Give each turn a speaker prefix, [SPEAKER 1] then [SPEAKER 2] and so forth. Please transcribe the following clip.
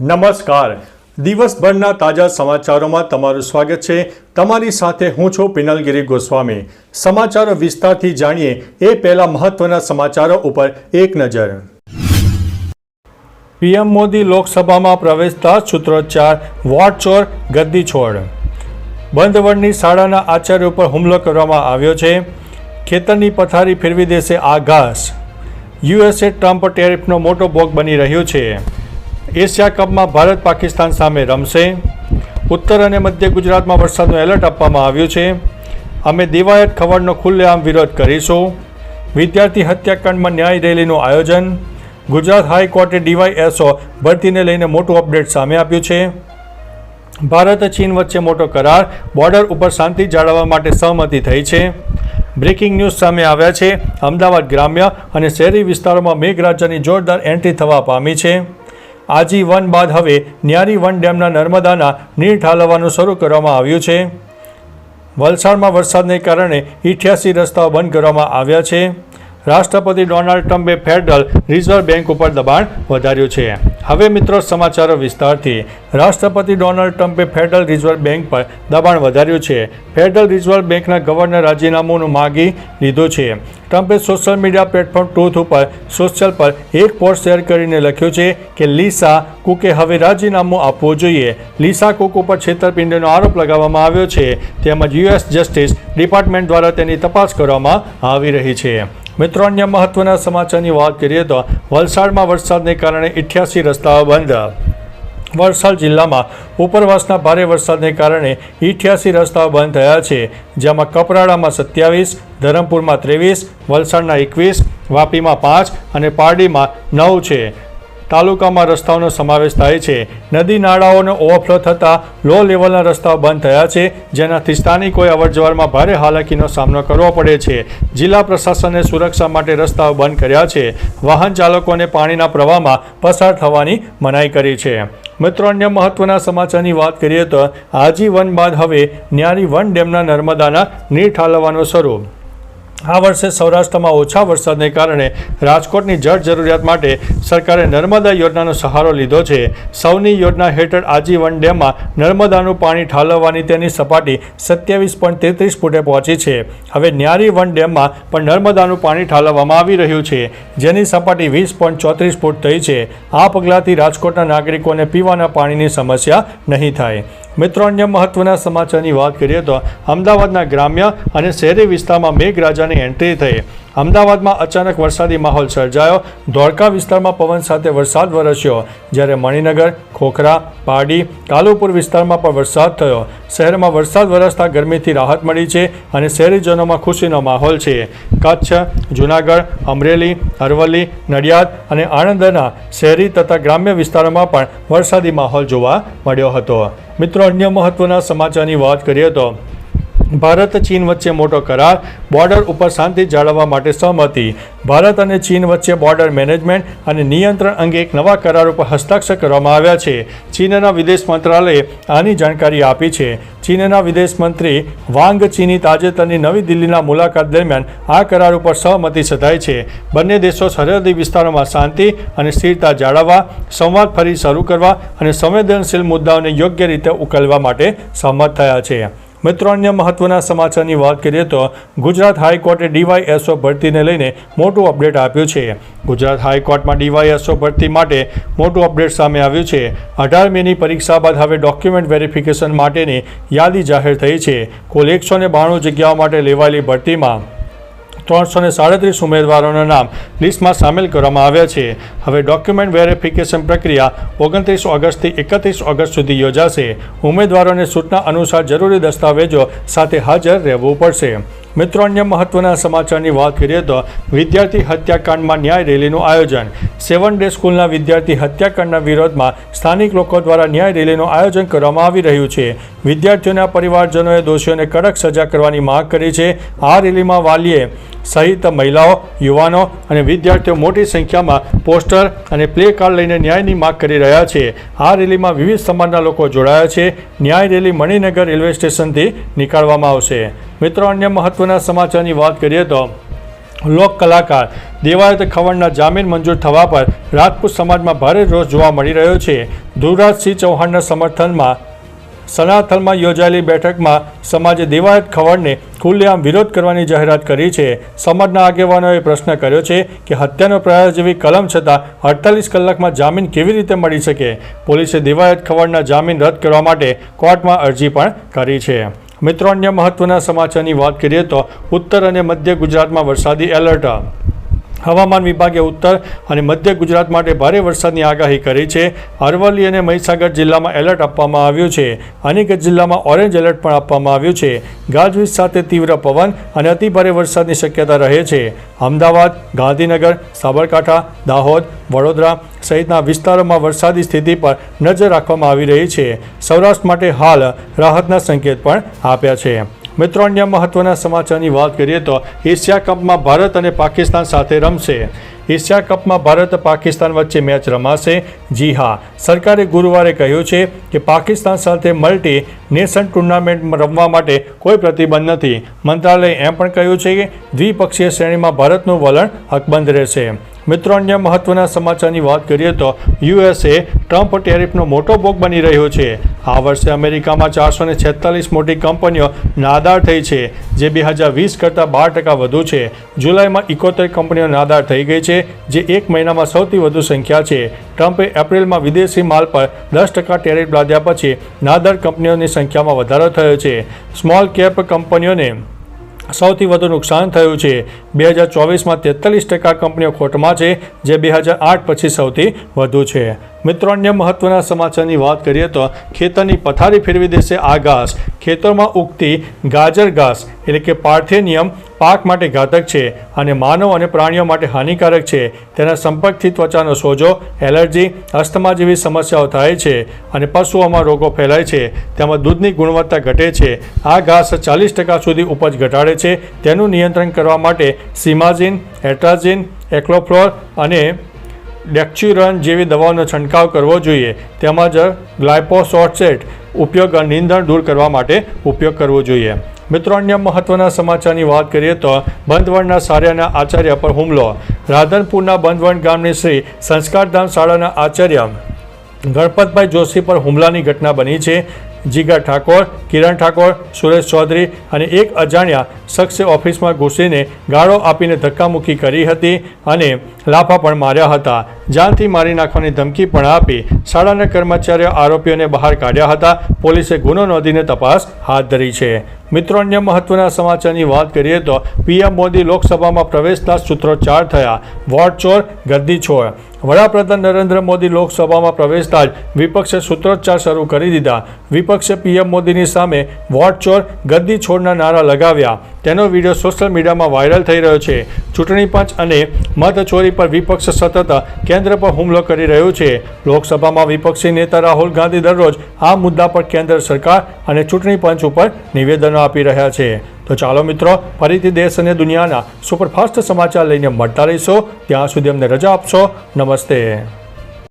[SPEAKER 1] નમસ્કાર. દિવસભરના તાજા સમાચારોમાં તમારું સ્વાગત છે. તમારી સાથે હું છું પિનલગીરી ગોસ્વામી. સમાચારો વિસ્તારથી જાણીએ એ પહેલા મહત્વના સમાચારો ઉપર એક નજર. પીએમ મોદી લોકસભામાં પ્રવેશતા સૂત્રોચ્ચાર, વોટ ચોર, ગદ્દી છોડ. બંધવડની શાળાના આચાર્ય ઉપર હુમલો કરવામાં આવ્યો છે. ખેતરની પથારી ફેરવી દેશે આ ઘાસ. યુએસએ ટ્રમ્પ ટેરિફનો મોટો ભોગ બની રહ્યો છે. એશિયા કપમાં ભારત પાકિસ્તાન સામે રમશે. ઉત્તર અને મધ્ય ગુજરાતમાં વરસાદનું એલર્ટ આપવામાં આવ્યું છે. અમે દિવાયત ખવડનો ખુલ્લેઆમ વિરોધ કરીશું. વિદ્યાર્થી હત્યાકાંડમાં ન્યાય રેલીનું આયોજન. ગુજરાત હાઈકોર્ટે ડીવાયએસઓ ભરતીને લઈને મોટું અપડેટ સામે આપ્યું છે. ભારત ચીન વચ્ચે મોટો કરાર બોર્ડર ઉપર શાંતિ જાળવવા માટે સહમતિ થઈ છે. બ્રેકિંગ ન્યૂઝ સામે આવ્યા છે. અમદાવાદ ગ્રામ્ય અને શહેરી વિસ્તારોમાં મેઘરાજાની જોરદાર એન્ટ્રી થવા પામી છે. આજીવન બાદ હવે ન્યારી વન ડેમના નર્મદાના નીર ઠાલવવાનું શરૂ કરવામાં આવ્યું છે. વલસાડમાં વરસાદને કારણે ઇઠ્યાસી રસ્તાઓ બંધ કરવામાં આવ્યા છે. રાષ્ટ્રપતિ ડોનાલ્ડ ટ્રમ્પે ફેડરલ રિઝર્વ બેંક ઉપર દબાણ વધાર્યું છે. હવે મિત્રો સમાચારો વિસ્તારથી. રાષ્ટ્રપતિ ડોનાલ્ડ ટ્રમ્પે ફેડરલ રિઝર્વ બેંક પર દબાણ વધાર્યું છે. ફેડરલ રિઝર્વ બેંકના ગવર્નર રાજીનામું માગી લીધું છે. ટ્રમ્પે સોશિયલ મીડિયા પ્લેટફોર્મ ટ્રુથ ઉપર સોશિયલ પર એક પોસ્ટ શેર કરીને લખ્યું છે કે લીસા કુકે હવે રાજીનામું આપવું જોઈએ. લીસા કુક ઉપર છેતરપિંડીનો આરોપ લગાવવામાં આવ્યો છે. તેમજ યુએસ જસ્ટિસ ડિપાર્ટમેન્ટ દ્વારા તેની તપાસ કરવામાં આવી રહી છે. મિત્રો, અન્ય મહત્વના સમાચારની વાત કરીએ તો વલસાડમાં વરસાદને કારણે ઇઠ્યાસી રસ્તાઓ બંધ. વલસાડ જિલ્લામાં ઉપરવાસના ભારે વરસાદને કારણે ઇઠ્યાસી રસ્તાઓ બંધ થયા છે, જેમાં કપરાડામાં સત્યાવીસ, ધરમપુરમાં ત્રેવીસ, વલસાડના એકવીસ, વાપીમાં પાંચ અને પારડીમાં નવ છે. તાલુકામાં રસ્તાઓનો સમાવેશ થાય છે. નદી નાળાઓનો ઓવરફ્લો થતાં લો લેવલના રસ્તાઓ બંધ થયા છે, જેનાથી સ્થાનિકોએ અવરજવરમાં ભારે હાલાકીનો સામનો કરવો પડે છે. જિલ્લા પ્રશાસને સુરક્ષા માટે રસ્તાઓ બંધ કર્યા છે. વાહન ચાલકોને પાણીના પ્રવાહમાં પસાર થવાની મનાઈ કરી છે. મિત્રો, અન્ય મહત્વના સમાચારની વાત કરીએ તો આજીવન બાદ હવે ન્યારી વન ડેમના નર્મદાના નીર ઠાલવવાનું શરૂ. આ વર્ષે સૌરાષ્ટ્રમાં ઓછા વરસાદને કારણે રાજકોટની જળ જરૂરિયાત માટે સરકારે નર્મદા યોજનાનો સહારો લીધો છે. સૌની યોજના હેઠળ આજીવન ડેમમાં નર્મદાનું પાણી ઠાલવવાની તેની સપાટી સત્યાવીસ પોઈન્ટ તેત્રીસ ફૂટે પહોંચી છે. હવે ન્યારી વન ડેમમાં પણ નર્મદાનું પાણી ઠાલવવામાં આવી રહ્યું છે, જેની સપાટી વીસ પોઈન્ટ ચોત્રીસ ફૂટ થઈ છે. આ પગલાંથી રાજકોટના નાગરિકોને પીવાના પાણીની સમસ્યા નહીં થાય. મિત્રો, અન્ય મહત્વના સમાચારની વાત કરીએ તો અમદાવાદના ગ્રામ્ય અને શહેરી વિસ્તારમાં મેઘરાજાની એન્ટ્રી થઈ. અમદાવાદમાં અચાનક વરસાદી માહોલ સર્જાયો. ધોળકા વિસ્તારમાં પવન સાથે વરસાદ વરસ્યો. જ્યારે મણિનગર, ખોખરા, પારડી, કાલુપુર વિસ્તારમાં પણ વરસાદ થયો. શહેરમાં વરસાદ વરસતા ગરમીથી રાહત મળી છે અને શહેરીજનોમાં ખુશીનો માહોલ છે. કચ્છ, જૂનાગઢ, અમરેલી, અરવલ્લી, નડિયાદ અને આણંદના શહેરી તથા ગ્રામ્ય વિસ્તારોમાં પણ વરસાદી માહોલ જોવા મળ્યો હતો. મિત્રો, અન્ય મહત્વના સમાચારની વાત કરીએ તો ભારત ચીન વચ્ચે મોટો કરાર, બોર્ડર ઉપર શાંતિ જાળવવા માટે સહમતિ. ભારત અને ચીન વચ્ચે બોર્ડર મેનેજમેન્ટ અને નિયંત્રણ અંગે એક નવા કરાર ઉપર હસ્તાક્ષર કરવામાં આવ્યા છે. ચીનના વિદેશ મંત્રાલયે આની જાણકારી આપી છે. ચીનના વિદેશ મંત્રી વાંગ ચીની તાજેતરની નવી દિલ્હીના મુલાકાત દરમિયાન આ કરાર ઉપર સહમતિ સધાઈ છે. બંને દેશો સરહદી વિસ્તારોમાં શાંતિ અને સ્થિરતા જાળવવા, સંવાદ ફરી શરૂ કરવા અને સંવેદનશીલ મુદ્દાઓને યોગ્ય રીતે ઉકેલવા માટે સહમત થયા છે. મિત્રો, અન્ય મહત્વના સમાચારની વાત કરીએ તો ગુજરાત હાઈકોર્ટે ડીવાયએસઓ ભરતીને લઈને મોટું અપડેટ આપ્યું છે. ગુજરાત હાઈકોર્ટમાં ડીવાયએસઓ ભરતી માટે મોટું અપડેટ સામે આવ્યું છે. અઢાર મેની પરીક્ષા બાદ હવે ડોક્યુમેન્ટ વેરિફિકેશન માટેની યાદી જાહેર થઈ છે. કુલ એકસો ને બાણું જગ્યાઓ માટે લેવાયેલી ભરતીમાં ત્રણસો ને સાડત્રીસ ઉમેદવારોના નામ લિસ્ટમાં સામેલ કરવામાં આવ્યા છે. હવે ડોક્યુમેન્ટ વેરિફિકેશન પ્રક્રિયા ઓગણત્રીસ ઓગસ્ટથી એકત્રીસ ઓગસ્ટ સુધી યોજાશે. ઉમેદવારોને સૂચના અનુસાર જરૂરી દસ્તાવેજો સાથે હાજર રહેવું પડશે. મિત્રો, અન્ય મહત્વના સમાચારની વાત કરીએ તો વિદ્યાર્થી હત્યાકાંડમાં ન્યાય રેલીનું આયોજન. સેવન ડે સ્કૂલના વિદ્યાર્થી હત્યાકાંડના વિરોધમાં સ્થાનિક લોકો દ્વારા ન્યાય રેલીનું આયોજન કરવામાં આવી રહ્યું છે. વિદ્યાર્થીઓના પરિવારજનોએ દોષીઓને કડક સજા કરવાની માંગ કરી છે. આ રેલીમાં વાલીએ સહિત મહિલાઓ, યુવાનો અને વિદ્યાર્થીઓ મોટી સંખ્યામાં પોસ્ટર અને પ્લે કાર્ડ લઈને ન્યાયની માંગ કરી રહ્યા છે. આ રેલીમાં વિવિધ સમાજના લોકો જોડાયા છે. ન્યાય રેલી મણિનગર રેલવે સ્ટેશનથી નીકાળવામાં આવશે. મિત્રો, અન્ય મહત્વના સમાચારની વાત કરીએ તો લોક કલાકાર દેવાયત ખવડના જામીન મંજૂર થવા પર રાજપૂત સમાજમાં ભારે રોષ જોવા મળી રહ્યો છે. ધુવરાજસિંહ ચૌહાણના સમર્થનમાં સનાથલમાં યોજાયેલી બેઠકમાં સમાજે દેવાયત ખવડને ખુલ્લેઆમ વિરોધ કરવાની જાહેરાત કરી છે. સમાજના આગેવાનોએ પ્રશ્ન કર્યો છે કે હત્યાનો પ્રયાસ જેવી કલમ છતાં અડતાલીસ કલાકમાં જામીન કેવી રીતે મળી શકે? પોલીસે દેવાયત ખવડના જામીન રદ કરવા માટે કોર્ટમાં અરજી પણ કરી છે. મિત્રો અન્ય મહત્વના સમાચારની વાત કરીએ તો ઉત્તર અને મધ્ય ગુજરાતમાં વરસાદી એલર્ટ હવામાન વિભાગે ઉત્તર અને મધ્ય ગુજરાત માટે ભારે વરસાદની આગાહી કરી છે. અરવલ્લી અને મહીસાગર જિલ્લામાં એલર્ટ આપવામાં આવ્યું છે. અનેક જિલ્લામાં ઓરેન્જ એલર્ટ પણ આપવામાં આવ્યું છે. ગાજવીજ સાથે તીવ્ર પવન અને અતિભારે વરસાદની શક્યતા રહે છે. અમદાવાદ, ગાંધીનગર, સાબરકાંઠા, દાહોદ, વડોદરા સહિતના વિસ્તારોમાં વરસાદી સ્થિતિ પર નજર રાખવામાં આવી રહી છે. સૌરાષ્ટ્ર માટે હાલ રાહતના સંકેત પણ આપ્યા છે. મિત્રો, અન્ય મહત્વના સમાચારની વાત કરીએ તો એશિયા કપમાં ભારત અને પાકિસ્તાન સાથે રમશે. એશિયા કપમાં ભારત પાકિસ્તાન વચ્ચે મેચ રમાશે. જી હા, સરકારે ગુરુવારે કહ્યું છે કે પાકિસ્તાન સાથે મલ્ટી નેશન ટુર્નામેન્ટ રમવા માટે કોઈ પ્રતિબંધ નથી. મંત્રાલયે એમ પણ કહ્યું છે કે દ્વિપક્ષીય શ્રેણીમાં ભારતનું વલણ હકબંધ રહેશે. મિત્રો, અન્ય મહત્વના સમાચારની વાત કરીએ તો યુએસએ ટ્રમ્પ ટેરિફનો મોટો ભોગ બની રહ્યો છે. આ વર્ષે અમેરિકામાં ચારસો ને છેતાલીસ મોટી કંપનીઓ નાદાર થઈ છે, જે બે હજાર વીસ કરતાં બાર ટકા વધુ છે. જુલાઈમાં ઇકોતેર કંપનીઓ નાદાર થઈ ગઈ છે, જે એક મહિનામાં સૌથી વધુ સંખ્યા છે. ટ્રમ્પે એપ્રિલમાં વિદેશી માલ પર દસ ટકા ટેરિફ લાદ્યા પછી નાદાર કંપનીઓની સંખ્યામાં વધારો થયો છે. સ્મોલ કેપ કંપનીઓને સૌથી વધુ નુકસાન થયું છે. બે હજાર ચોવીસમાં તેતાલીસ ટકા કંપનીઓ ખોટમાં છે, જે બે હજાર આઠ પછી સૌથી વધુ છે. મિત્રો, અન્ય મહત્વના સમાચારની વાત કરીએ તો ખેતરની પથારી ફેરવી દેશે આ ઘાસ. ખેતરમાં ઉગતી ગાજર ઘાસ, એટલે કે પાર્થેનિયમ, પાક માટે ઘાતક છે અને માનવ અને પ્રાણીઓ માટે હાનિકારક છે. તેના સંપર્કથી ત્વચાનો સોજો, એલર્જી, અસ્થમા જેવી સમસ્યાઓ થાય છે અને પશુઓમાં રોગો ફેલાય છે. તેમાં દૂધની ગુણવત્તા ઘટે છે. આ ઘાસ ચાલીસ ટકા સુધી ઉપજ ઘટાડે છે. તેનું નિયંત્રણ કરવા માટે સિમાઝિન, એટ્રાઝિન, એક્લોફ્લોર અને ડેક્ચ્યુરન જેવી દવાઓનો છંટકાવ કરવો જોઈએ. તેમજ ગ્લાયપોસોટસેટ ઉપયોગ નિંદણ દૂર કરવા માટે ઉપયોગ કરવો જોઈએ. મિત્રો, અન્ય મહત્વના સમાચારની વાત કરીએ તો બંધવણના સારિયાના આચાર્ય પર હુમલો. રાધનપુરના બંધવણ ગામની શ્રી સંસ્કારધામ શાળાના આચાર્ય ગણપતભાઈ જોશી પર હુમલાની ઘટના બની છે. જીગા ઠાકોર, કિરણ ઠાકોર, સુરેશ ચૌધરી અને એક અજાણ્યા શખ્સે ઓફિસમાં ઘૂસીને ગાળો આપીને ધક્કામુક્કી કરી હતી અને લાફા પણ માર્યા હતા. જાનથી મારી નાખવાની ધમકી પણ આપી શાળાના કર્મચારીઓ આરોપીઓને બહાર કાઢ્યા હતા. પોલીસે ગુનો નોંધીને તપાસ હાથ ધરી છે. મિત્રો, અન્ય મહત્વના સમાચારની વાત કરીએ તો પીએમ મોદી લોકસભામાં પ્રવેશતા સૂત્રોચ્ચાર થયા. વોટ ચોર, ગદ્દી છોડ. વડાપ્રધાન નરેન્દ્ર મોદી લોકસભામાં પ્રવેશતા જ વિપક્ષે સૂત્રોચ્ચાર શરૂ કરી દીધા. વિપક્ષે પીએમ મોદીની સામે વોટ ચોર, ગદ્દી છોડના નારા લગાવ્યા. તેનો વીડિયો સોશિયલ મીડિયામાં વાયરલ થઈ રહ્યો છે. ચૂંટણી પંચ અને મતચોરી પર વિપક્ષ સતત કેન્દ્ર પર હુમલો કરી રહ્યું છે. લોકસભામાં વિપક્ષી નેતા રાહુલ ગાંધી દરરોજ આ મુદ્દા પર કેન્દ્ર સરકાર અને ચૂંટણી પંચ ઉપર નિવેદનો આપી રહ્યા છે. તો ચાલો મિત્રો, ફરીથી દેશ અને દુનિયાના સુપરફાસ્ટ સમાચાર લઈને મળતા રહીશો. ત્યાં સુધી અમને રજા આપશો. નમસ્તે.